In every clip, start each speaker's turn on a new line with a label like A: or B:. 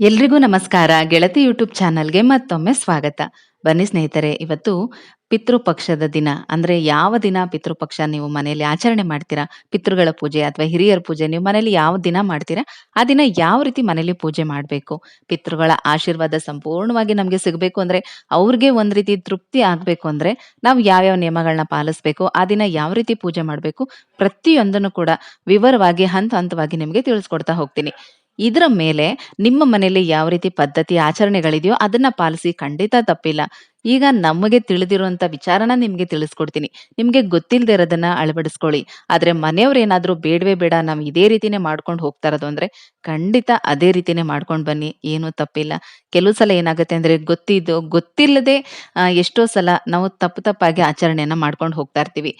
A: ಎಲ್ರಿಗೂ ನಮಸ್ಕಾರ ಗೆಳತಿ ಯೂಟ್ಯೂಬ್ ಚಾನಲ್ಗೆ ಮತ್ತೊಮ್ಮೆ ಸ್ವಾಗತ. ಬನ್ನಿ ಸ್ನೇಹಿತರೆ ಇವತ್ತು ಪಿತೃಪಕ್ಷದ ದಿನ. ಅಂದ್ರೆ ಯಾವ ದಿನ ಪಿತೃಪಕ್ಷ ನೀವು ಮನೆಯಲ್ಲಿ ಆಚರಣೆ ಮಾಡ್ತೀರಾ? ಪಿತೃಗಳ ಪೂಜೆ ಅಥವಾ ಹಿರಿಯರ ಪೂಜೆ ನೀವು ಮನೆಯಲ್ಲಿ ಯಾವ ದಿನ ಮಾಡ್ತೀರಾ? ಆ ದಿನ ಯಾವ ರೀತಿ ಮನೆಯಲ್ಲಿ ಪೂಜೆ ಮಾಡಬೇಕು? ಪಿತೃಗಳ ಆಶೀರ್ವಾದ ಸಂಪೂರ್ಣವಾಗಿ ನಮಗೆ ಸಿಗಬೇಕು ಅಂದ್ರೆ ಅವ್ರಿಗೆ ಒಂದ್ ರೀತಿ ತೃಪ್ತಿ ಆಗ್ಬೇಕು ಅಂದ್ರೆ ನಾವು ಯಾವ್ಯಾವ ನಿಯಮಗಳನ್ನ ಪಾಲಿಸ್ಬೇಕು? ಆ ದಿನ ಯಾವ ರೀತಿ ಪೂಜೆ ಮಾಡಬೇಕು? ಪ್ರತಿಯೊಂದನ್ನು ಕೂಡ ವಿವರವಾಗಿ ಹಂತ ಹಂತವಾಗಿ ನಿಮಗೆ ತಿಳಿಸ್ಕೊಡ್ತಾ ಹೋಗ್ತೀನಿ. ಇದರ ಮೇಲೆ ನಿಮ್ಮ ಮನೆಯಲ್ಲಿ ಯಾವ ರೀತಿ ಪದ್ಧತಿ, ಆಚರಣೆಗಳಿದೆಯೋ ಅದನ್ನ ಪಾಲಿಸಿ ಖಂಡಿತ ತಪ್ಪಿಲ್ಲ. ಈಗ ನಮಗೆ ತಿಳಿದಿರುವಂತ ವಿಚಾರನ ನಿಮ್ಗೆ ತಿಳಿಸ್ಕೊಡ್ತೀನಿ. ನಿಮ್ಗೆ ಗೊತ್ತಿಲ್ಲದೆ ಇರೋದನ್ನ ಅಳವಡಿಸ್ಕೊಳ್ಳಿ. ಆದ್ರೆ ಮನೆಯವ್ರು ಏನಾದ್ರೂ ಬೇಡವೇ ಬೇಡ, ನಾವು ಇದೇ ರೀತಿನೇ ಮಾಡ್ಕೊಂಡು ಹೋಗ್ತಾ ಇರೋದು ಅಂದ್ರೆ ಖಂಡಿತ ಅದೇ ರೀತಿನೇ ಮಾಡ್ಕೊಂಡು ಬನ್ನಿ, ಏನು ತಪ್ಪಿಲ್ಲ. ಕೆಲವು ಸಲ ಏನಾಗುತ್ತೆ ಅಂದ್ರೆ ಗೊತ್ತಿದ್ದು, ಗೊತ್ತಿಲ್ಲದೆ ಎಷ್ಟೋ ಸಲ ನಾವು ತಪ್ಪು ತಪ್ಪಾಗಿ ಆಚರಣೆಯನ್ನ ಮಾಡ್ಕೊಂಡು ಹೋಗ್ತಾ ಇರ್ತೀವಿ.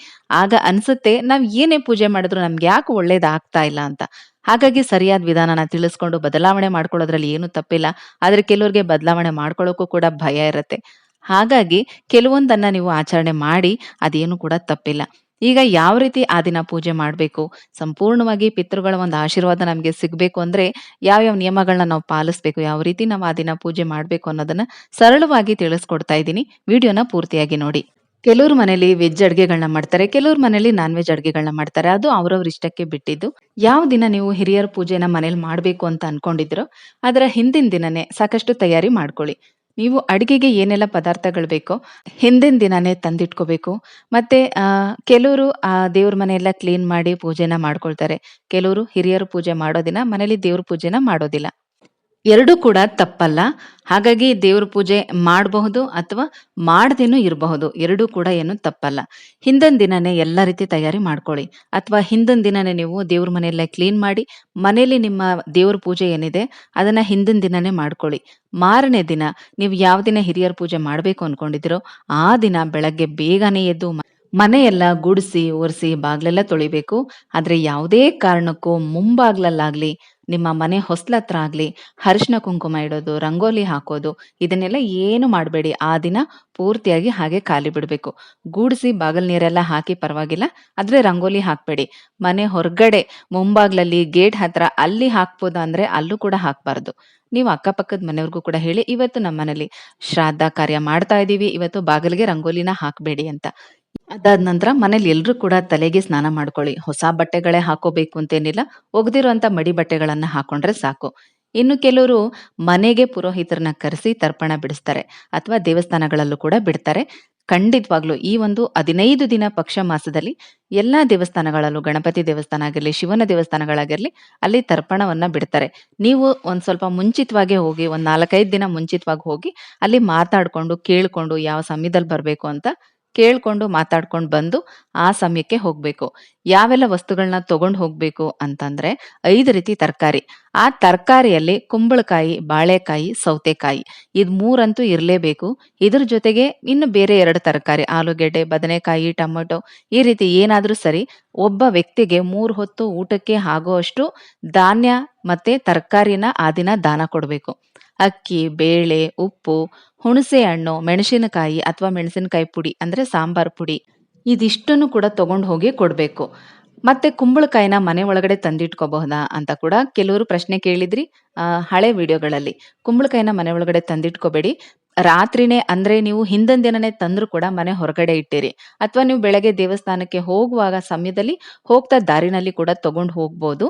A: ಆಗ ಅನ್ಸುತ್ತೆ ನಾವ್ ಏನೇ ಪೂಜೆ ಮಾಡಿದ್ರು ನಮ್ಗೆ ಯಾಕೆ ಒಳ್ಳೇದಾಗ್ತಾ ಇಲ್ಲ ಅಂತ. ಹಾಗಾಗಿ ಸರಿಯಾದ ವಿಧಾನನ ತಿಳಿಸ್ಕೊಂಡು ಬದಲಾವಣೆ ಮಾಡ್ಕೊಳ್ಳೋದ್ರಲ್ಲಿ ಏನು ತಪ್ಪಿಲ್ಲ. ಆದ್ರೆ ಕೆಲವ್ರಿಗೆ ಬದಲಾವಣೆ ಮಾಡ್ಕೊಳ್ಳೋಕ್ಕೂ ಕೂಡ ಭಯ ಇರುತ್ತೆ. ಹಾಗಾಗಿ ಕೆಲವೊಂದನ್ನ ನೀವು ಆಚರಣೆ ಮಾಡಿ ಅದೇನು ಕೂಡ ತಪ್ಪಿಲ್ಲ. ಈಗ ಯಾವ ರೀತಿ ಆ ದಿನ ಪೂಜೆ ಮಾಡಬೇಕು? ಸಂಪೂರ್ಣವಾಗಿ ಪಿತೃಗಳ ಒಂದು ಆಶೀರ್ವಾದ ನಮಗೆ ಸಿಗಬೇಕು ಅಂದ್ರೆ ಯಾವ್ಯಾವ ನಿಯಮಗಳನ್ನ ನಾವು ಪಾಲಿಸ್ಬೇಕು? ಯಾವ ರೀತಿ ನಾವು ಆ ದಿನ ಪೂಜೆ ಮಾಡಬೇಕು ಅನ್ನೋದನ್ನ ಸರಳವಾಗಿ ತಿಳಿಸ್ಕೊಡ್ತಾ ಇದ್ದೀನಿ. ವಿಡಿಯೋನ ಪೂರ್ತಿಯಾಗಿ ನೋಡಿ. ಕೆಲವ್ರ ಮನೇಲಿ ವೆಜ್ ಅಡುಗೆಗಳನ್ನ ಮಾಡ್ತಾರೆ, ಕೆಲವ್ರ ಮನೇಲಿ ನಾನ್ ವೆಜ್ ಅಡುಗೆಗಳನ್ನ ಮಾಡ್ತಾರೆ. ಅದು ಅವ್ರವ್ರ ಇಷ್ಟಕ್ಕೆ ಬಿಟ್ಟಿದ್ದು. ಯಾವ ದಿನ ನೀವು ಹಿರಿಯರ ಪೂಜೆನ ಮನೇಲಿ ಮಾಡ್ಬೇಕು ಅಂತ ಅನ್ಕೊಂಡಿದ್ರೋ ಅದರ ಹಿಂದಿನ ದಿನನೇ ಸಾಕಷ್ಟು ತಯಾರಿ ಮಾಡ್ಕೊಳ್ಳಿ. ನೀವು ಅಡುಗೆಗೆ ಏನೆಲ್ಲ ಪದಾರ್ಥಗಳು ಬೇಕೋ, ಹಿಂದಿನ ದಿನನೇ ತಂದಿಟ್ಕೋಬೇಕು. ಮತ್ತೆ ಕೆಲವರು, ಆ, ದೇವ್ರ ಮನೆಯೆಲ್ಲ ಕ್ಲೀನ್ ಮಾಡಿ ಪೂಜೆನ ಮಾಡ್ಕೊಳ್ತಾರೆ. ಕೆಲವರು ಹಿರಿಯರು ಪೂಜೆ ಮಾಡೋ ದಿನ ಮನೇಲಿ ದೇವ್ರ ಪೂಜೆನ ಮಾಡೋದಿಲ್ಲ. ಎರಡೂ ಕೂಡ ತಪ್ಪಲ್ಲ. ಹಾಗಾಗಿ ದೇವ್ರ ಪೂಜೆ ಮಾಡಬಹುದು ಅಥವಾ ಮಾಡದೇನೂ ಇರಬಹುದು. ಎರಡೂ ಕೂಡ ಏನು ತಪ್ಪಲ್ಲ. ಹಿಂದಿನ ದಿನನೇ ಎಲ್ಲ ರೀತಿ ತಯಾರಿ ಮಾಡ್ಕೊಳ್ಳಿ. ಅಥವಾ ಹಿಂದಿನ ದಿನನೇ ನೀವು ದೇವ್ರ ಮನೆಯಲ್ಲೇ ಕ್ಲೀನ್ ಮಾಡಿ, ಮನೆಯಲ್ಲಿ ನಿಮ್ಮ ದೇವ್ರ ಪೂಜೆ ಏನಿದೆ ಅದನ್ನ ಹಿಂದಿನ ದಿನನೇ ಮಾಡ್ಕೊಳ್ಳಿ. ಮಾರನೇ ದಿನ ನೀವು ಯಾವ ದಿನ ಹಿರಿಯರ ಪೂಜೆ ಮಾಡಬೇಕು ಅನ್ಕೊಂಡಿದ್ದೀರೋ ಆ ದಿನ ಬೆಳಗ್ಗೆ ಬೇಗನೆ ಎದ್ದು ಮನೆಯೆಲ್ಲ ಗುಡಿಸಿ, ಒರೆಸಿ, ಬಾಗ್ಲೆಲ್ಲ ತೊಳಿಬೇಕು. ಆದ್ರೆ ಯಾವುದೇ ಕಾರಣಕ್ಕೂ ಮುಂಬಾಗ್ಲಲ್ಲಾಗ್ಲಿ. ನಿಮ್ಮ ಮನೆ ಹೊಸ್ಲತ್ರ ಆಗ್ಲಿ, ಅರಿಶಿನ ಕುಂಕುಮ ಇಡೋದು, ರಂಗೋಲಿ ಹಾಕೋದು, ಇದನ್ನೆಲ್ಲ ಏನು ಮಾಡಬೇಡಿ. ಆ ದಿನ ಪೂರ್ತಿಯಾಗಿ ಹಾಗೆ ಖಾಲಿ ಬಿಡಬೇಕು. ಗೂಡಿಸಿ ಬಾಗಲ್ ನೀರೆಲ್ಲ ಹಾಕಿ ಪರವಾಗಿಲ್ಲ, ಆದ್ರೆ ರಂಗೋಲಿ ಹಾಕಬೇಡಿ. ಮನೆ ಹೊರಗಡೆ ಮುಂಬಾಗ್ಲಲ್ಲಿ ಗೇಟ್ ಹತ್ರ ಅಲ್ಲಿ ಹಾಕ್ಬೋದು ಅಂದ್ರೆ ಅಲ್ಲೂ ಕೂಡ ಹಾಕಬಾರ್ದು. ನೀವು ಅಕ್ಕಪಕ್ಕದ ಮನೆಯವ್ರಿಗೂ ಕೂಡ ಹೇಳಿ, ಇವತ್ತು ನಮ್ಮ ಮನೇಲಿ ಶ್ರಾದ್ದ ಕಾರ್ಯ ಮಾಡ್ತಾ ಇದ್ದೀವಿ ಇವತ್ತು ಬಾಗಿಲಿಗೆ ರಂಗೋಲಿನ ಹಾಕಬೇಡಿ ಅಂತ. ಅದಾದ ನಂತರ ಮನೇಲಿ ಎಲ್ಲರೂ ಕೂಡ ತಲೆಗೆ ಸ್ನಾನ ಮಾಡ್ಕೊಳ್ಳಿ. ಹೊಸ ಬಟ್ಟೆಗಳೇ ಹಾಕೋಬೇಕು ಅಂತೇನಿಲ್ಲ. ಒಗ್ದಿರುವಂತ ಮಡಿ ಬಟ್ಟೆಗಳನ್ನ ಹಾಕೊಂಡ್ರೆ ಸಾಕು. ಇನ್ನು ಕೆಲವರು ಮನೆಗೆ ಪುರೋಹಿತರನ್ನ ಕರೆಸಿ ತರ್ಪಣ ಬಿಡಿಸ್ತಾರೆ ಅಥವಾ ದೇವಸ್ಥಾನಗಳಲ್ಲೂ ಕೂಡ ಬಿಡ್ತಾರೆ. ಖಂಡಿತವಾಗ್ಲೂ ಈ ಒಂದು ಹದಿನೈದು ದಿನ ಪಕ್ಷ ಮಾಸದಲ್ಲಿ ಎಲ್ಲಾ ದೇವಸ್ಥಾನಗಳಲ್ಲೂ, ಗಣಪತಿ ದೇವಸ್ಥಾನ ಆಗಿರಲಿ, ಶಿವನ ದೇವಸ್ಥಾನಗಳಾಗಿರ್ಲಿ, ಅಲ್ಲಿ ತರ್ಪಣವನ್ನ ಬಿಡ್ತಾರೆ. ನೀವು ಒಂದ್ ಸ್ವಲ್ಪ ಮುಂಚಿತವಾಗಿ ಹೋಗಿ, ಒಂದ್ ನಾಲ್ಕೈದು ದಿನ ಮುಂಚಿತವಾಗಿ ಹೋಗಿ ಅಲ್ಲಿ ಮಾತಾಡ್ಕೊಂಡು, ಕೇಳ್ಕೊಂಡು ಯಾವ ಸಮಯದಲ್ಲಿ ಬರಬೇಕು ಅಂತ ಕೇಳ್ಕೊಂಡು ಮಾತಾಡ್ಕೊಂಡು ಬಂದು ಆ ಸಮಯಕ್ಕೆ ಹೋಗ್ಬೇಕು. ಯಾವೆಲ್ಲ ವಸ್ತುಗಳನ್ನ ತಗೊಂಡ್ ಹೋಗ್ಬೇಕು ಅಂತಂದ್ರೆ ಐದು ರೀತಿ ತರಕಾರಿ. ಆ ತರಕಾರಿಯಲ್ಲಿ ಕುಂಬಳಕಾಯಿ, ಬಾಳೆಕಾಯಿ, ಸೌತೆಕಾಯಿ ಇದ್ ಮೂರಂತೂ ಇರಲೇಬೇಕು. ಇದ್ರ ಜೊತೆಗೆ ಇನ್ನು ಬೇರೆ ಎರಡು ತರಕಾರಿ, ಆಲೂಗೆಡ್ಡೆ, ಬದನೆಕಾಯಿ, ಟೊಮೊಟೊ ಈ ರೀತಿ ಏನಾದ್ರೂ ಸರಿ ಒಬ್ಬ ವ್ಯಕ್ತಿಗೆ ಮೂರು ಹೊತ್ತು ಊಟಕ್ಕೆ ಆಗುವಷ್ಟು ಧಾನ್ಯ ಮತ್ತೆ ತರಕಾರಿನ ಆ ದಿನ ದಾನ ಕೊಡ್ಬೇಕು. ಅಕ್ಕಿ, ಬೇಳೆ, ಉಪ್ಪು, ಹುಣಸೆ ಹಣ್ಣು, ಮೆಣಸಿನಕಾಯಿ ಅಥವಾ ಮೆಣಸಿನಕಾಯಿ ಪುಡಿ ಅಂದರೆ ಸಾಂಬಾರ್ ಪುಡಿ ಇದಿಷ್ಟನ್ನು ಕೂಡ ತಗೊಂಡು ಹೋಗಿ ಕೊಡಬೇಕು. ಮತ್ತೆ ಕುಂಬಳಕಾಯಿನ ಮನೆ ಒಳಗಡೆ ತಂದಿಟ್ಕೋಬಹುದಾ ಅಂತ ಕೂಡ ಕೆಲವರು ಪ್ರಶ್ನೆ ಕೇಳಿದ್ರಿ ಹಳೆ ವಿಡಿಯೋಗಳಲ್ಲಿ. ಕುಂಬಳಕಾಯಿನ ಮನೆ ಒಳಗಡೆ ತಂದಿಟ್ಕೋಬೇಡಿ. ರಾತ್ರಿನೇ ಅಂದ್ರೆ ನೀವು ಹಿಂದಿನ ದಿನನೇ ತಂದ್ರು ಕೂಡ ಮನೆ ಹೊರಗಡೆ ಇಟ್ಟಿರಿ. ಅಥವಾ ನೀವು ಬೆಳಗ್ಗೆ ದೇವಸ್ಥಾನಕ್ಕೆ ಹೋಗುವಾಗ ಸಮಯದಲ್ಲಿ ಹೋಗ್ತಾ ದಾರಿನಲ್ಲಿ ಕೂಡ ತಗೊಂಡು ಹೋಗ್ಬೋದು.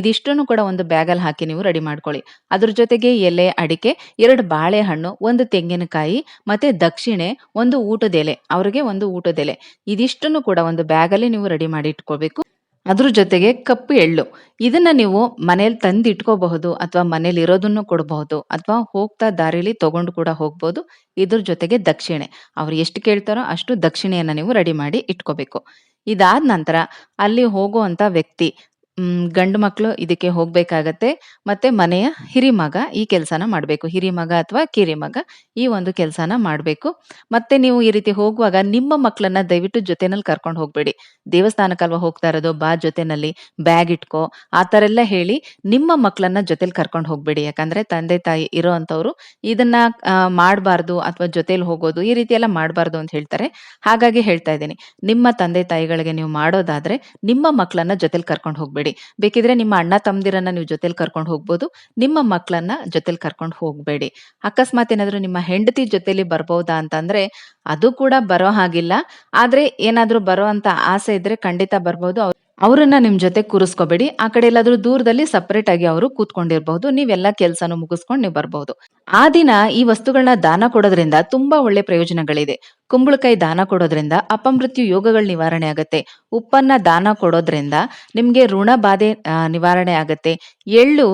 A: ಇದಿಷ್ಟನ್ನು ಕೂಡ ಒಂದು ಬ್ಯಾಗಲ್ಲಿ ಹಾಕಿ ನೀವು ರೆಡಿ ಮಾಡ್ಕೊಳ್ಳಿ. ಅದ್ರ ಜೊತೆಗೆ ಎಲೆ, ಅಡಿಕೆ, ಎರಡು ಬಾಳೆಹಣ್ಣು, ಒಂದು ತೆಂಗಿನಕಾಯಿ, ಮತ್ತೆ ದಕ್ಷಿಣೆ, ಒಂದು ಊಟದ ಎಲೆ, ಅವ್ರಿಗೆ ಒಂದು ಊಟದ ಎಲೆ. ಇದಿಷ್ಟನ್ನು ಕೂಡ ಒಂದು ಬ್ಯಾಗಲ್ಲಿ ನೀವು ರೆಡಿ ಮಾಡಿ ಇಟ್ಕೋಬೇಕು. ಅದ್ರ ಜೊತೆಗೆ ಕಪ್ಪು ಎಳ್ಳು. ಇದನ್ನ ನೀವು ಮನೇಲಿ ತಂದು ಇಟ್ಕೋಬಹುದು ಅಥವಾ ಮನೇಲಿ ಇರೋದನ್ನು ಕೊಡಬಹುದು ಅಥವಾ ಹೋಗ್ತಾ ದಾರಿಲಿ ತಗೊಂಡು ಕೂಡ ಹೋಗ್ಬೋದು. ಇದ್ರ ಜೊತೆಗೆ ದಕ್ಷಿಣೆ. ಅವ್ರು ಎಷ್ಟು ಕೇಳ್ತಾರೋ ಅಷ್ಟು ದಕ್ಷಿಣೆಯನ್ನ ನೀವು ರೆಡಿ ಮಾಡಿ ಇಟ್ಕೋಬೇಕು. ಇದಾದ ನಂತರ ಅಲ್ಲಿ ಹೋಗುವಂತ ವ್ಯಕ್ತಿ ಹ್ಮ್, ಗಂಡು ಮಕ್ಕಳು ಇದಕ್ಕೆ ಹೋಗ್ಬೇಕಾಗತ್ತೆ. ಮತ್ತೆ ಮನೆಯ ಹಿರಿಮಗ ಈ ಕೆಲಸನ ಮಾಡ್ಬೇಕು. ಹಿರಿಮಗ ಅಥವಾ ಕಿರಿಮಗ ಈ ಒಂದು ಕೆಲಸನ ಮಾಡ್ಬೇಕು. ಮತ್ತೆ ನೀವು ಈ ರೀತಿ ಹೋಗುವಾಗ ನಿಮ್ಮ ಮಕ್ಕಳನ್ನ ದಯವಿಟ್ಟು ಜೊತೆನಲ್ಲಿ ಕರ್ಕೊಂಡು ಹೋಗ್ಬೇಡಿ. ದೇವಸ್ಥಾನಕ್ಕಲ್ವಾ ಹೋಗ್ತಾ ಇರೋದು? ಬಾ ಜೊತೆನಲ್ಲಿ, ಬ್ಯಾಗ್ ಇಟ್ಕೋ. ಆ ಥರ ಎಲ್ಲ ಹೇಳಿ ನಿಮ್ಮ ಮಕ್ಕಳನ್ನ ಜೊತೆಲಿ ಕರ್ಕೊಂಡು ಹೋಗ್ಬೇಡಿ. ಯಾಕಂದ್ರೆ ತಂದೆ ತಾಯಿ ಇರೋವಂಥವ್ರು ಇದನ್ನ ಮಾಡಬಾರ್ದು ಅಥವಾ ಜೊತೇಲಿ ಹೋಗೋದು ಈ ರೀತಿ ಎಲ್ಲ ಮಾಡಬಾರ್ದು ಅಂತ ಹೇಳ್ತಾರೆ. ಹಾಗಾಗಿ ಹೇಳ್ತಾ ಇದ್ದೀನಿ. ನಿಮ್ಮ ತಂದೆ ತಾಯಿಗಳಿಗೆ ನೀವು ಮಾಡೋದಾದ್ರೆ ನಿಮ್ಮ ಮಕ್ಕಳನ್ನ ಜೊತೆಲಿ ಕರ್ಕೊಂಡು ಹೋಗ್ಬೇಡಿ. ಹೋಗ್ಬೇಡಿ. ಬೇಕಿದ್ರೆ ನಿಮ್ಮ ಅಣ್ಣ ತಮ್ಮದಿರನ್ನ ನೀವು ಜೊತೆಲಿ ಕರ್ಕೊಂಡು ಹೋಗ್ಬೋದು. ನಿಮ್ಮ ಮಕ್ಕಳನ್ನ ಜೊತೆಲಿ ಕರ್ಕೊಂಡು ಹೋಗ್ಬೇಡಿ. ಅಕಸ್ಮಾತ್ ಏನಾದರೂ ನಿಮ್ಮ ಹೆಂಡತಿ ಜೊತೆಲಿ ಬರ್ಬೋದಾ ಅಂತಂದ್ರೆ, ಅದು ಕೂಡ ಬರೋ ಹಾಗಿಲ್ಲ. ಆದ್ರೆ ಏನಾದ್ರೂ ಬರೋ ಅಂತ ಆಸೆ ಇದ್ರೆ ಖಂಡಿತ ಬರ್ಬೋದು. ಅವ್ ಅವ್ರನ್ನ ನಿಮ್ ಜೊತೆ ಕೂರಿಸ್ಕೋಬೇಡಿ. ಆ ಕಡೆ ಎಲ್ಲಾದ್ರೂ ದೂರದಲ್ಲಿ ಸಪರೇಟ್ ಆಗಿ ಅವರು ಕೂತ್ಕೊಂಡಿರಬಹುದು ನೀವೆಲ್ಲ ಕೆಲಸನ ಮುಗಿಸ್ಕೊಂಡು ನೀವು ಬರ್ಬಹುದು. ಆ ದಿನ ಈ ವಸ್ತುಗಳನ್ನ ದಾನ ಕೊಡೋದ್ರಿಂದ ತುಂಬಾ ಒಳ್ಳೆ ಪ್ರಯೋಜನಗಳಿದೆ. ಕುಂಬಳಕಾಯಿ ದಾನ ಕೊಡೋದ್ರಿಂದ ಅಪಮೃತ್ಯು ಯೋಗಗಳ ನಿವಾರಣೆ ಆಗತ್ತೆ. ಉಪ್ಪನ್ನ ದಾನ ಕೊಡೋದ್ರಿಂದ ನಿಮ್ಗೆ ಋಣ ಬಾಧೆ ನಿವಾರಣೆ ಆಗತ್ತೆ. ಎಳ್ಳು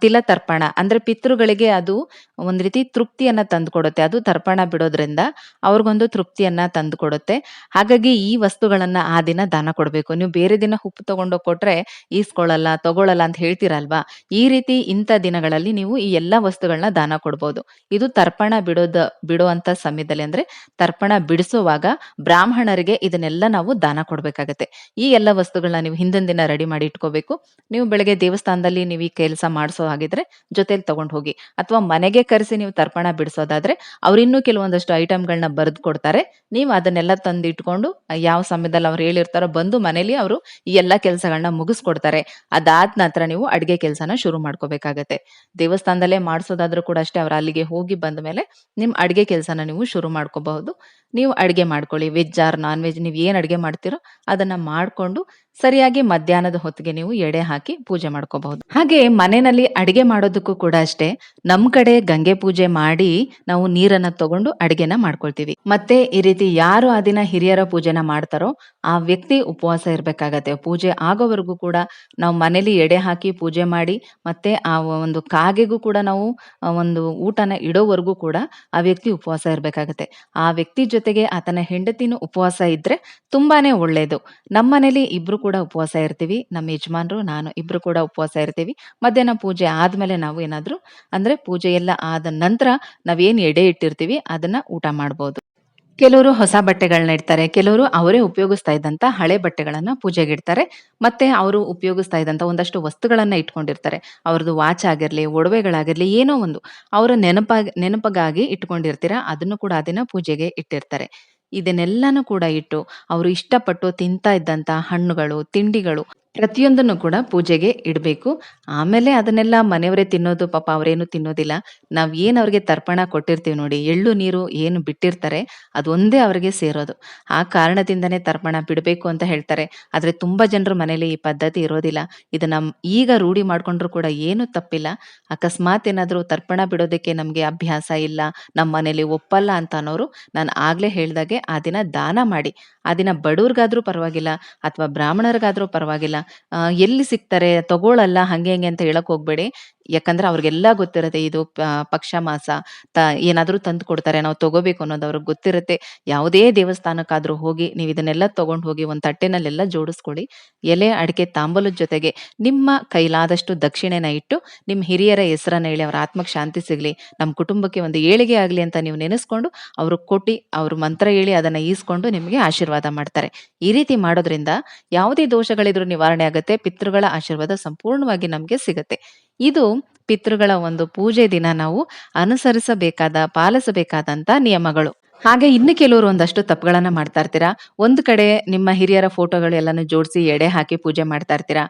A: ತಿಲ ತರ್ಪಣ ಅಂದ್ರೆ ಪಿತೃಗಳಿಗೆ ಅದು ಒಂದ್ ರೀತಿ ತೃಪ್ತಿಯನ್ನ ತಂದುಕೊಡುತ್ತೆ. ಅದು ತರ್ಪಣ ಬಿಡೋದ್ರಿಂದ ಅವ್ರಿಗೊಂದು ತೃಪ್ತಿಯನ್ನ ತಂದುಕೊಡುತ್ತೆ. ಹಾಗಾಗಿ ಈ ವಸ್ತುಗಳನ್ನ ಆ ದಿನ ದಾನ ಕೊಡ್ಬೇಕು. ನೀವು ಬೇರೆ ದಿನ ಉಪ್ಪು ತಗೊಂಡೋಗ್ ಕೊಟ್ರೆ ಈಸ್ಕೊಳ್ಳಲ್ಲ, ತಗೊಳ್ಳಲ್ಲ ಅಂತ ಹೇಳ್ತೀರಲ್ವಾ? ಈ ರೀತಿ ಇಂಥ ದಿನಗಳಲ್ಲಿ ನೀವು ಈ ಎಲ್ಲಾ ವಸ್ತುಗಳನ್ನ ದಾನ ಕೊಡ್ಬೋದು. ಇದು ತರ್ಪಣ ಬಿಡೋದ ಬಿಡುವಂತ ಸಮಯದಲ್ಲಿ ಅಂದ್ರೆ ತರ್ಪಣ ಬಿಡಿಸುವಾಗ ಬ್ರಾಹ್ಮಣರಿಗೆ ಇದನ್ನೆಲ್ಲ ನಾವು ದಾನ ಕೊಡ್ಬೇಕಾಗತ್ತೆ. ಈ ಎಲ್ಲ ವಸ್ತುಗಳನ್ನ ನೀವು ಹಿಂದಿನ ದಿನ ರೆಡಿ ಮಾಡಿ ಇಟ್ಕೋಬೇಕು. ನೀವು ಬೆಳಗ್ಗೆ ದೇವಸ್ಥಾನದಲ್ಲಿ ನೀವು ಈ ಕೆಲಸ ಮಾಡಿಸೋ ಹಾಗಿದ್ರೆ ಜೊತೆಲಿ ತಗೊಂಡು ಹೋಗಿ. ಅಥವಾ ಮನೆಗೆ ಕರೆಸಿ ನೀವು ತರ್ಪಣ ಬಿಡಿಸೋದಾದ್ರೆ ಅವ್ರಿನ್ನೂ ಕೆಲವೊಂದಷ್ಟು ಐಟಮ್‌ಗಳನ್ನ ಬರೆದು ಕೊಡ್ತಾರೆ. ನೀವು ಅದನ್ನೆಲ್ಲ ತಂದು ಇಟ್ಕೊಂಡು ಯಾವ ಸಮಯದಲ್ಲಿ ಅವ್ರು ಹೇಳಿರ್ತಾರೋ ಬಂದು ಮನೇಲಿ ಅವರು ಈ ಎಲ್ಲ ಕೆಲಸಗಳನ್ನ ಮುಗಿಸ್ಕೊಡ್ತಾರೆ. ಅದಾದ ನಂತರ ನೀವು ಅಡುಗೆ ಕೆಲಸನ ಶುರು ಮಾಡ್ಕೋಬೇಕಾಗತ್ತೆ. ದೇವಸ್ಥಾನದಲ್ಲೇ ಮಾಡಿಸೋದಾದ್ರೂ ಕೂಡ ಅಷ್ಟೇ ಅವ್ರು ಅಲ್ಲಿಗೆ ಹೋಗಿ ಬಂದ ಮೇಲೆ ನಿಮ್ಮ ಅಡುಗೆ ಕೆಲಸನ ನೀವು ಶುರು ಮಾಡ್ಕೋಬಹುದು. ನೀವು ಅಡುಗೆ ಮಾಡ್ಕೊಳ್ಳಿ. ವೆಜ್ ಆರ್ ನಾನ್ ವೆಜ್ ನೀವು ಏನು ಅಡುಗೆ ಮಾಡ್ತೀರೋ ಅದನ್ನ ಮಾಡ್ಕೊಂಡು ಸರಿಯಾಗಿ ಮಧ್ಯಾಹ್ನದ ಹೊತ್ತಿಗೆ ನೀವು ಎಡೆ ಹಾಕಿ ಪೂಜೆ ಮಾಡ್ಕೋಬಹುದು. ಹಾಗೆ ಮನೆಯಲ್ಲಿ ಅಡುಗೆ ಮಾಡೋದಕ್ಕೂ ಕೂಡ ಅಷ್ಟೇ ನಮ್ಮ ಕಡೆ ಗಂಗೆ ಪೂಜೆ ಮಾಡಿ ನಾವು ನೀರನ್ನ ತಗೊಂಡು ಅಡುಗೆನ ಮಾಡ್ಕೊಳ್ತೀವಿ. ಮತ್ತೆ ಈ ರೀತಿ ಯಾರು ಆ ದಿನ ಹಿರಿಯರ ಪೂಜೆನ ಮಾಡ್ತಾರೋ ಆ ವ್ಯಕ್ತಿ ಉಪವಾಸ ಇರಬೇಕಾಗತ್ತೆ ಪೂಜೆ ಆಗೋವರೆಗೂ ಕೂಡ ನಾವು ಮನೇಲಿ ಎಡೆ ಹಾಕಿ ಪೂಜೆ ಮಾಡಿ ಮತ್ತೆ ಆ ಒಂದು ಕಾಗೆಗೂ ಕೂಡ ನಾವು ಒಂದು ಊಟನ ಇಡೋವರೆಗೂ ಕೂಡ ಆ ವ್ಯಕ್ತಿ ಉಪವಾಸ ಇರಬೇಕಾಗತ್ತೆ ಆ ವ್ಯಕ್ತಿ ಜೊತೆಗೆ ಆತನ ಹೆಂಡತಿನೂ ಉಪವಾಸ ಇದ್ರೆ ತುಂಬಾನೇ ಒಳ್ಳೇದು. ನಮ್ಮನೇಲಿ ಇಬ್ರು ಕೂಡ ಉಪವಾಸ ಇರ್ತೀವಿ. ನಮ್ಮ ಯಜಮಾನ್ರು, ನಾನು ಇಬ್ರು ಕೂಡ ಉಪವಾಸ ಇರ್ತೀವಿ. ಮಧ್ಯಾಹ್ನ ಪೂಜೆ ಆದ್ಮೇಲೆ ನಾವು ಏನಾದ್ರು ಅಂದ್ರೆ ಪೂಜೆ ಎಲ್ಲ ಆದ ನಂತರ ನಾವೇನ್ ಎಡೆ ಇಟ್ಟಿರ್ತೀವಿ ಅದನ್ನ ಊಟ ಮಾಡ್ಬೋದು. ಕೆಲವರು ಹೊಸ ಬಟ್ಟೆಗಳನ್ನ ಇಡ್ತಾರೆ. ಕೆಲವರು ಅವರೇ ಉಪಯೋಗಿಸ್ತಾ ಇದ್ದಂತ ಹಳೆ ಬಟ್ಟೆಗಳನ್ನ ಪೂಜೆಗೆ ಇಡ್ತಾರೆ ಮತ್ತೆ ಅವರು ಉಪಯೋಗಿಸ್ತಾ ಇದ್ದಂತ ಒಂದಷ್ಟು ವಸ್ತುಗಳನ್ನ ಇಟ್ಕೊಂಡಿರ್ತಾರೆ. ಅವ್ರದ್ದು ವಾಚ್ ಆಗಿರ್ಲಿ, ಒಡವೆಗಳಾಗಿರ್ಲಿ ಏನೋ ಒಂದು ಅವರ ನೆನಪಾಗಿ ನೆನಪಗಾಗಿ ಇಟ್ಕೊಂಡಿರ್ತೀರ. ಅದನ್ನು ಕೂಡ ಅದನ್ನ ದಿನ ಪೂಜೆಗೆ ಇಟ್ಟಿರ್ತಾರೆ. ಇದನ್ನೆಲ್ಲಾನು ಕೂಡ ಇಟ್ಟು ಅವರು ಇಷ್ಟಪಟ್ಟು ತಿಂತಾ ಇದ್ದಂತ ಹಣ್ಣುಗಳು, ತಿಂಡಿಗಳು ಪ್ರತಿಯೊಂದನ್ನು ಕೂಡ ಪೂಜೆಗೆ ಇಡಬೇಕು ಆಮೇಲೆ ಅದನ್ನೆಲ್ಲ ಮನೆಯವರೇ ತಿನ್ನೋದು ಪಾಪ ಅವರೇನು ತಿನ್ನೋದಿಲ್ಲ. ನಾವ್ ಏನ್ ಅವ್ರಿಗೆ ತರ್ಪಣ ಕೊಟ್ಟಿರ್ತೀವಿ ನೋಡಿ, ಎಳ್ಳು ನೀರು ಏನು ಬಿಟ್ಟಿರ್ತಾರೆ ಅದೊಂದೇ ಅವ್ರಿಗೆ ಸೇರೋದು. ಆ ಕಾರಣದಿಂದನೇ ತರ್ಪಣ ಬಿಡಬೇಕು ಅಂತ ಹೇಳ್ತಾರೆ. ಆದ್ರೆ ತುಂಬಾ ಜನರ ಮನೇಲಿ ಈ ಪದ್ಧತಿ ಇರೋದಿಲ್ಲ. ಇದನ್ನ ಈಗ ರೂಢಿ ಮಾಡ್ಕೊಂಡ್ರು ಕೂಡ ಏನು ತಪ್ಪಿಲ್ಲ. ಅಕಸ್ಮಾತ್ ಏನಾದರೂ ತರ್ಪಣ ಬಿಡೋದಕ್ಕೆ ನಮ್ಗೆ ಅಭ್ಯಾಸ ಇಲ್ಲ, ನಮ್ಮ ಮನೇಲಿ ಒಪ್ಪಲ್ಲ ಅಂತ ಅನ್ನೋರು ನಾನು ಆಗ್ಲೇ ಹೇಳ್ದಾಗೆ ಆ ದಿನ ದಾನ ಮಾಡಿ. ಆ ದಿನ ಬಡವ್ರಿಗಾದ್ರೂ ಪರವಾಗಿಲ್ಲ ಅಥವಾ ಬ್ರಾಹ್ಮಣರಿಗಾದ್ರೂ ಪರವಾಗಿಲ್ಲ. ಎಲ್ಲಿ ಸಿಗ್ತಾರೆ ತಗೊಳಲ್ಲ ಹಂಗೆ ಹಂಗೆ ಅಂತ ಹೇಳಕ್ ಹೋಗ್ಬೇಡಿ. ಯಾಕಂದ್ರೆ ಅವ್ರಿಗೆಲ್ಲ ಗೊತ್ತಿರುತ್ತೆ ಇದು ಪಕ್ಷ ಮಾಸ ತ ಏನಾದ್ರೂ ತಂದು ಕೊಡ್ತಾರೆ ನಾವು ತಗೋಬೇಕು ಅನ್ನೋದು ಅವ್ರಿಗೆ ಗೊತ್ತಿರುತ್ತೆ. ಯಾವುದೇ ದೇವಸ್ಥಾನಕ್ಕಾದ್ರೂ ಹೋಗಿ ನೀವು ಇದನ್ನೆಲ್ಲ ತಗೊಂಡು ಹೋಗಿ ಒಂದು ತಟ್ಟೆನಲ್ಲೆಲ್ಲ ಜೋಡಿಸ್ಕೊಳ್ಳಿ. ಎಲೆ, ಅಡಿಕೆ, ತಾಂಬಲದ ಜೊತೆಗೆ ನಿಮ್ಮ ಕೈಲಾದಷ್ಟು ದಕ್ಷಿಣೆನ ಇಟ್ಟು ನಿಮ್ಮ ಹಿರಿಯರ ಹೆಸರನ್ನ ಹೇಳಿ ಅವ್ರ ಆತ್ಮಕ್ಕೆ ಶಾಂತಿ ಸಿಗ್ಲಿ, ನಮ್ಮ ಕುಟುಂಬಕ್ಕೆ ಒಂದು ಏಳಿಗೆ ಆಗಲಿ ಅಂತ ನೀವು ನೆನೆಸ್ಕೊಂಡು ಅವ್ರಿಗೆ ಕೊಟ್ಟಿ ಅವ್ರ ಮಂತ್ರ ಹೇಳಿ ಅದನ್ನ ಈಸ್ಕೊಂಡು ನಿಮಗೆ ಆಶೀರ್ವಾದ ಮಾಡ್ತಾರೆ. ಈ ರೀತಿ ಮಾಡೋದ್ರಿಂದ ಯಾವುದೇ ದೋಷಗಳಿದ್ರೂ ನಿವಾರಣೆ ಆಗುತ್ತೆ ಪಿತೃಗಳ ಆಶೀರ್ವಾದ ಸಂಪೂರ್ಣವಾಗಿ ನಮಗೆ ಸಿಗತ್ತೆ. ಇದು ಪಿತೃಗಳ ಒಂದು ಪೂಜೆ ದಿನ ನಾವು ಅನುಸರಿಸಬೇಕಾದ, ಪಾಲಿಸಬೇಕಾದಂತ ನಿಯಮಗಳು. ಹಾಗೆ ಇನ್ನು ಕೆಲವರು ಒಂದಷ್ಟು ತಪ್ಪುಗಳನ್ನ ಮಾಡ್ತಾ ಇರ್ತೀರಾ. ಒಂದು ಕಡೆ ನಿಮ್ಮ ಹಿರಿಯರ ಫೋಟೋಗಳು ಎಲ್ಲಾನು ಜೋಡಿಸಿ ಎಡೆ ಹಾಕಿ ಪೂಜೆ ಮಾಡ್ತಾ ಇರ್ತೀರಾ.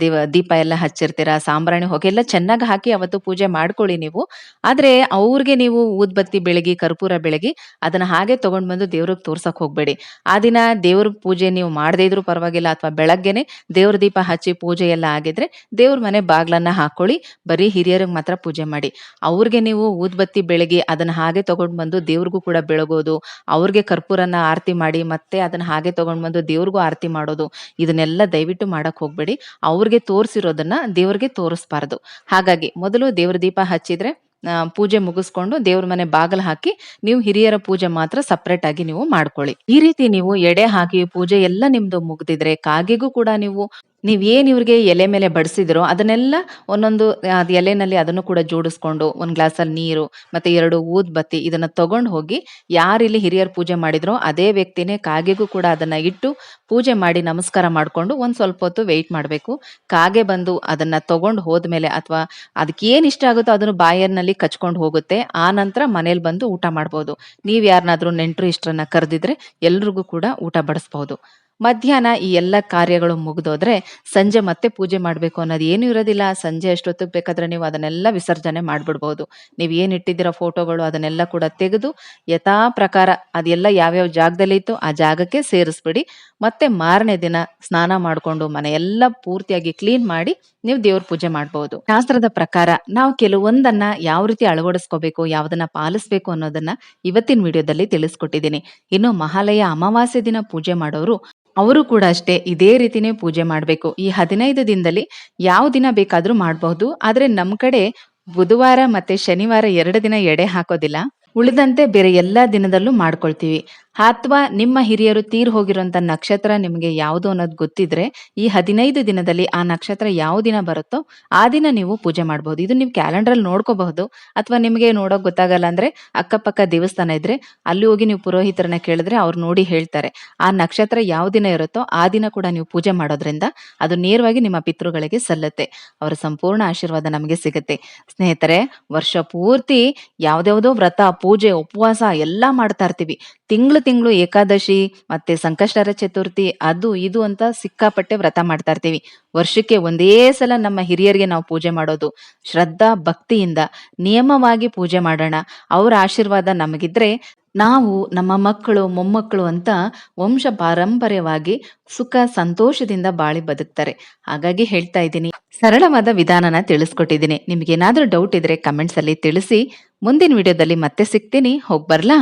A: ದೀವ ದೀಪ ಎಲ್ಲ ಹಚ್ಚಿರ್ತೀರಾ. ಸಾಂಬ್ರಾಣಿ ಹೊಗೆ ಎಲ್ಲ ಚೆನ್ನಾಗಿ ಹಾಕಿ ಅವತ್ತು ಪೂಜೆ ಮಾಡ್ಕೊಳ್ಳಿ ನೀವು. ಆದ್ರೆ ಅವ್ರಿಗೆ ನೀವು ಊದ್ಬತ್ತಿ ಬೆಳಗಿ, ಕರ್ಪೂರ ಬೆಳಗಿ ಅದನ್ನ ಹಾಗೆ ತಗೊಂಡ್ ಬಂದು ದೇವ್ರಿಗೆ ತೋರ್ಸಕ್ ಹೋಗ್ಬೇಡಿ. ಆ ದಿನ ದೇವ್ರ ಪೂಜೆ ನೀವು ಮಾಡದೇ ಇದ್ರೂ ಪರವಾಗಿಲ್ಲ ಅಥವಾ ಬೆಳಗ್ಗೆನೆ ದೇವ್ರ ದೀಪ ಹಚ್ಚಿ ಪೂಜೆ ಎಲ್ಲ ಆಗಿದ್ರೆ ದೇವ್ರ ಮನೆ ಬಾಗ್ಲನ್ನ ಹಾಕೊಳ್ಳಿ. ಬರೀ ಹಿರಿಯರಿಗೆ ಮಾತ್ರ ಪೂಜೆ ಮಾಡಿ. ಅವ್ರಿಗೆ ನೀವು ಊದ್ಬತ್ತಿ ಬೆಳಗಿ ಅದನ್ನ ಹಾಗೆ ತಗೊಂಡ್ ಬಂದು ದೇವ್ರಿಗೂ ಕೂಡ ಬೆಳಗೋದು, ಅವ್ರಿಗೆ ಕರ್ಪೂರನ ಆರತಿ ಮಾಡಿ ಮತ್ತೆ ಅದನ್ನ ಹಾಗೆ ತಗೊಂಡ್ ಬಂದು ದೇವ್ರಿಗೂ ಆರತಿ ಮಾಡೋದು, ಇದನ್ನೆಲ್ಲ ದಯವಿಟ್ಟು ಮಾಡಕ್ ಹೋಗ್ಬೇಡಿ. ಅವ್ರಿಗೆ ತೋರಿಸಿರೋದನ್ನ ದೇವ್ರಿಗೆ ತೋರಿಸ್ಬಾರ್ದು. ಹಾಗಾಗಿ ಮೊದಲು ದೇವ್ರ ದೀಪ ಹಚ್ಚಿದ್ರೆ ಪೂಜೆ ಮುಗಿಸ್ಕೊಂಡು ದೇವ್ರ ಮನೆ ಬಾಗಿಲು ಹಾಕಿ ನೀವು ಹಿರಿಯರ ಪೂಜೆ ಮಾತ್ರ ಸಪ್ರೇಟ್ ಆಗಿ ನೀವು ಮಾಡ್ಕೊಳ್ಳಿ. ಈ ರೀತಿ ನೀವು ಎಡೆ ಹಾಕಿ ಪೂಜೆ ಎಲ್ಲ ನಿಮ್ದು ಮುಗ್ದಿದ್ರೆ ಕಾಗೆಗೂ ಕೂಡ ನೀವು ನೀವೇನ್ ಇವ್ರಿಗೆ ಎಲೆ ಮೇಲೆ ಬಡಿಸಿದ್ರೋ ಅದನ್ನೆಲ್ಲ ಒಂದೊಂದು ಅದು ಎಲೆನಲ್ಲಿ ಅದನ್ನು ಕೂಡ ಜೋಡಿಸ್ಕೊಂಡು ಒಂದು ಗ್ಲಾಸಲ್ಲಿ ನೀರು ಮತ್ತೆ ಎರಡು ಊದ್ಬತ್ತಿ ಇದನ್ನ ತಗೊಂಡ್ ಹೋಗಿ ಯಾರಿಲ್ಲಿ ಹಿರಿಯರು ಪೂಜೆ ಮಾಡಿದ್ರೋ ಅದೇ ವ್ಯಕ್ತಿನೇ ಕಾಗೆಗೂ ಕೂಡ ಅದನ್ನ ಇಟ್ಟು ಪೂಜೆ ಮಾಡಿ ನಮಸ್ಕಾರ ಮಾಡ್ಕೊಂಡು ಒಂದು ಸ್ವಲ್ಪ ಹೊತ್ತು ವೆಯ್ಟ್ ಮಾಡಬೇಕು ಕಾಗೆ ಬಂದು ಅದನ್ನ ತಗೊಂಡ್ ಹೋದ್ಮೇಲೆ ಅಥವಾ ಅದಕ್ಕೆ ಏನು ಇಷ್ಟ ಆಗುತ್ತೋ ಅದನ್ನ ಬಾಯರ್ನಲ್ಲಿ ಕಚ್ಕೊಂಡು ಹೋಗುತ್ತೆ. ಆ ನಂತರ ಮನೇಲಿ ಬಂದು ಊಟ ಮಾಡ್ಬೋದು. ನೀವು ಯಾರನ್ನಾದ್ರೂ ನೆಂಟ್ರು, ಇಷ್ಟರನ್ನ ಕರೆದಿದ್ರೆ ಎಲ್ರಿಗೂ ಕೂಡ ಊಟ ಬಡಿಸ್ಬಹುದು. ಮಧ್ಯಾಹ್ನ ಈ ಎಲ್ಲ ಕಾರ್ಯಗಳು ಮುಗಿದೋದ್ರೆ ಸಂಜೆ ಮತ್ತೆ ಪೂಜೆ ಮಾಡಬೇಕು ಅನ್ನೋದು ಏನು ಇರೋದಿಲ್ಲ. ಸಂಜೆ ಅಷ್ಟೊತ್ತಿಗೆ ಬೇಕಾದ್ರೆ ನೀವು ಅದನ್ನೆಲ್ಲ ವಿಸರ್ಜನೆ ಮಾಡಿಬಿಡ್ಬೋದು ನೀವು ಏನು ಇಟ್ಟಿದ್ದೀರಾ ಫೋಟೋಗಳು ಅದನ್ನೆಲ್ಲ ಕೂಡ ತೆಗೆದು ಯಥಾ ಪ್ರಕಾರ ಅದೆಲ್ಲ ಯಾವ್ಯಾವ ಜಾಗದಲ್ಲಿತ್ತು ಆ ಜಾಗಕ್ಕೆ ಸೇರಿಸ್ಬಿಡಿ. ಮತ್ತೆ ಮಾರನೇ ದಿನ ಸ್ನಾನ ಮಾಡ್ಕೊಂಡು ಮನೆಯೆಲ್ಲ ಪೂರ್ತಿಯಾಗಿ ಕ್ಲೀನ್ ಮಾಡಿ ನೀವು ದೇವ್ರ ಪೂಜೆ ಮಾಡ್ಬೋದು. ಶಾಸ್ತ್ರದ ಪ್ರಕಾರ ನಾವು ಕೆಲವೊಂದನ್ನ ಯಾವ ರೀತಿ ಅಳವಡಿಸ್ಕೋಬೇಕು, ಯಾವ್ದನ್ನ ಪಾಲಿಸ್ಬೇಕು ಅನ್ನೋದನ್ನ ಇವತ್ತಿನ ವಿಡಿಯೋದಲ್ಲಿ ತಿಳಿಸ್ಕೊಟ್ಟಿದ್ದೀನಿ. ಇನ್ನು ಮಹಾಲಯ ಅಮಾವಾಸ್ಯೆ ದಿನ ಪೂಜೆ ಮಾಡೋರು ಅವರು ಕೂಡ ಅಷ್ಟೇ ಇದೇ ರೀತಿನೇ ಪೂಜೆ ಮಾಡಬೇಕು ಈ 15 ದಿನದಲ್ಲಿ ಯಾವ ದಿನ ಬೇಕಾದರೂ ಮಾಡಬಹುದು. ಆದರೆ ನಮ್ಮ ಕಡೆ ಬುಧವಾರ ಮತ್ತೆ ಶನಿವಾರ ಎರಡು ದಿನ ಎಡೆ ಹಾಕೋದಿಲ್ಲ. ಉಳಿದಂತೆ ಬೇರೆ ಎಲ್ಲ ದಿನದಲ್ಲೂ ಮಾಡ್ಕೊಳ್ತೀವಿ. ಅಥವಾ ನಿಮ್ಮ ಹಿರಿಯರು ತೀರ್ ಹೋಗಿರುವಂತ ನಕ್ಷತ್ರ ನಿಮಗೆ ಯಾವುದು ಅನ್ನೋದು ಗೊತ್ತಿದ್ರೆ ಈ 15 ದಿನದಲ್ಲಿ ಆ ನಕ್ಷತ್ರ ಯಾವ ದಿನ ಬರುತ್ತೋ ಆ ದಿನ ನೀವು ಪೂಜೆ ಮಾಡಬಹುದು ಇದು ನೀವು ಕ್ಯಾಲೆಂಡರ್ ಅಲ್ಲಿ ನೋಡ್ಕೋಬಹುದು. ಅಥವಾ ನಿಮಗೆ ನೋಡೋಕ್ ಗೊತ್ತಾಗಲ್ಲ ಅಂದ್ರೆ ಅಕ್ಕಪಕ್ಕ ದೇವಸ್ಥಾನ ಇದ್ರೆ ಅಲ್ಲಿ ಹೋಗಿ ನೀವು ಪುರೋಹಿತರನ್ನ ಕೇಳಿದ್ರೆ ಅವ್ರು ನೋಡಿ ಹೇಳ್ತಾರೆ. ಆ ನಕ್ಷತ್ರ ಯಾವ ದಿನ ಇರುತ್ತೋ ಆ ದಿನ ಕೂಡ ನೀವು ಪೂಜೆ ಮಾಡೋದ್ರಿಂದ ಅದು ನೇರವಾಗಿ ನಿಮ್ಮ ಪಿತೃಗಳಿಗೆ ಸಲ್ಲತ್ತೆ. ಅವರ ಸಂಪೂರ್ಣ ಆಶೀರ್ವಾದ ನಮಗೆ ಸಿಗುತ್ತೆ. ಸ್ನೇಹಿತರೆ ವರ್ಷ ಪೂರ್ತಿ ಯಾವ್ದ್ಯಾವ್ದೋ ವ್ರತ, ಪೂಜೆ, ಉಪವಾಸ ಎಲ್ಲಾ ಮಾಡ್ತಾ ಇರ್ತೀವಿ. ತಿಂಗಳು ತಿಂಗಳು ಏಕಾದಶಿ ಮತ್ತೆ ಸಂಕಷ್ಟರ ಚತುರ್ಥಿ ಅದು ಇದು ಅಂತ ಸಿಕ್ಕಾಪಟ್ಟೆ ವ್ರತ ಮಾಡ್ತಾ ಇರ್ತೀವಿ. ವರ್ಷಕ್ಕೆ ಒಂದೇ ಸಲ ನಮ್ಮ ಹಿರಿಯರಿಗೆ ನಾವು ಪೂಜೆ ಮಾಡೋದು. ಶ್ರದ್ಧಾ ಭಕ್ತಿಯಿಂದ ನಿಯಮವಾಗಿ ಪೂಜೆ ಮಾಡೋಣ. ಅವರ ಆಶೀರ್ವಾದ ನಮಗಿದ್ರೆ ನಾವು ನಮ್ಮ ಮಕ್ಕಳು, ಮೊಮ್ಮಕ್ಕಳು ಅಂತ ವಂಶ ಪಾರಂಪರ್ಯವಾಗಿ ಸುಖ ಸಂತೋಷದಿಂದ ಬಾಳಿ ಬದುಕ್ತಾರೆ. ಹಾಗಾಗಿ ಹೇಳ್ತಾ ಇದ್ದೀನಿ. ಸರಳವಾದ ವಿಧಾನನ ತಿಳಿಸ್ಕೊಟ್ಟಿದ್ದೀನಿ. ನಿಮ್ಗೇನಾದ್ರೂ ಡೌಟ್ ಇದ್ರೆ ಕಮೆಂಟ್ಸ್ ಅಲ್ಲಿ ತಿಳಿಸಿ. ಮುಂದಿನ ವಿಡಿಯೋದಲ್ಲಿ ಮತ್ತೆ ಸಿಗ್ತೀನಿ. ಹೋಗ್ಬರ್ಲಾ?